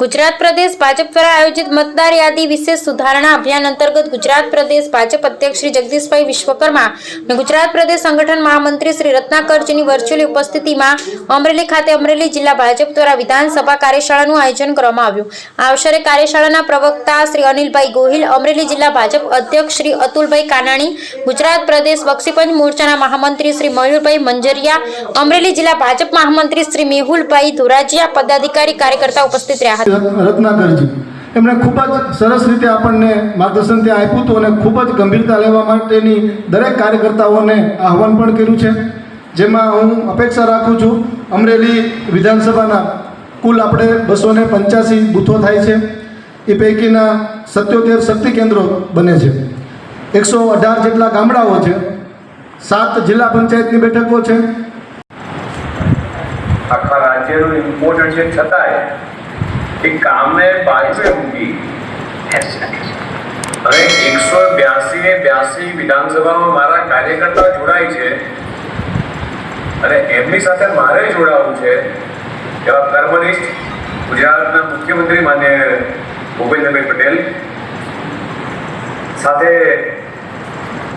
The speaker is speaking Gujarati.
ગુજરાત પ્રદેશ ભાજપ દ્વારા આયોજિત મતદાર યાદી વિશેષ સુધારણા અભિયાન અંતર્ગત ગુજરાત પ્રદેશ ભાજપ અધ્યક્ષ શ્રી જગદીશભાઈ વિશ્વકર્મા અને ગુજરાત પ્રદેશ સંગઠન મહામંત્રી શ્રી રત્નાકરજીની વર્ચ્યુઅલી ઉપસ્થિતિમાં અમરેલી ખાતે અમરેલી જિલ્લા ભાજપ દ્વારા વિધાનસભા કાર્યશાળાનું આયોજન કરવામાં આવ્યું. આ અવસરે કાર્યશાળાના પ્રવક્તા શ્રી અનિલભાઈ ગોહિલ, અમરેલી જિલ્લા ભાજપ અધ્યક્ષ શ્રી અતુલભાઈ કાનાણી, ગુજરાત પ્રદેશ બક્ષીપંચ મોરચાના મહામંત્રી શ્રી મયુરભાઈ મંજરિયા, અમરેલી જિલ્લા ભાજપ મહામંત્રી શ્રી મેહુલભાઈ ધોરાજીયા, પદાધિકારી કાર્યકર્તા ઉપસ્થિત રહ્યા હતા રત્નાકરજી. એમણે ખૂબ જ સરસ રીતે આપણને માર્ગદર્શન ત્યાં આપ્યું હતું અને ખૂબ જ ગંભીરતા લેવા માટેની દરેક કાર્યકર્તાઓને આહવાન પણ કર્યું છે. જેમાં હું અપેક્ષા રાખું છું અમરેલી વિધાનસભાના કુલ આપણે બસો ને પંચ્યાસી બૂથો થાય છે. એ પૈકીના સત્યોતેર શક્તિ કેન્દ્રો બને છે. એકસો અઢાર જેટલા ગામડાઓ છે. સાત જિલ્લા પંચાયતની બેઠકો છે. આખા રાજ્યનું ઇમ્પોર્ટન્ટ છે. છતાંય એ કામને બાજુએ મૂકી અને એકસો બ્યાસી ને બ્યાસી વિધાનસભામાં મારા કાર્યકર્તા જોડાય છે. અને એમની સાથે મારે જોડાવું છે. એવા કર્મનિષ્ઠ ગુજરાતના મુખ્યમંત્રી માન્ય ભૂપેન્દ્રભાઈ પટેલ. સાથે